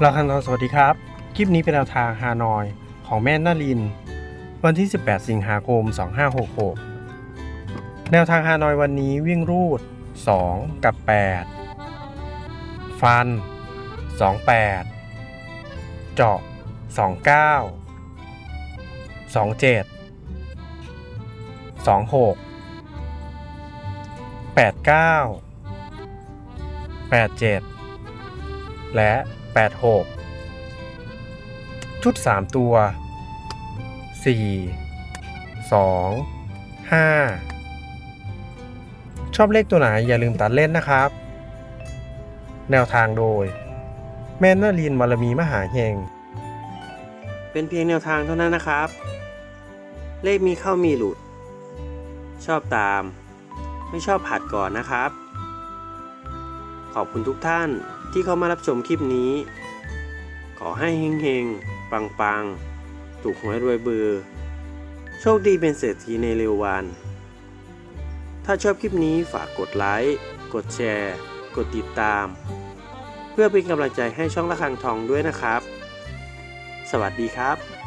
เราคันทองสวัสดีครับ คลิปนี้เป็นแนวทางฮานอย ของแม่นาริน วันที่ 18 สิงหาคม 2566 แนวทางฮานอยวันนี้วิ่งรูด 2 กับ 8 ฟัน 28 เจาะ 29 27 26 89 87 และ 86 ชุด 3 ตัว 4 2 5 ชอบเลขตัวไหนอย่าลืมตัดเล่นนะครับ แนวทางโดย แม่นาลีนบารมีมหาเฮง เป็นเพียงแนวทางเท่านั้นนะครับ เลขมีเข้ามีหลุด ชอบตาม ไม่ชอบผัดก่อนนะครับ อบคุณทุกท่านที่เข้ามารับชมคลิปนี้ ขอให้เฮงๆ ปังๆ ถูกหวยรวยเบือโชคดีเป็นเศรษฐีในเร็ววัน ถ้าชอบคลิปนี้ฝากกดไลค์ กดแชร์ กดติดตาม เพื่อเป็นกำลังใจให้ช่องละคังทองด้วยนะครับ สวัสดีครับ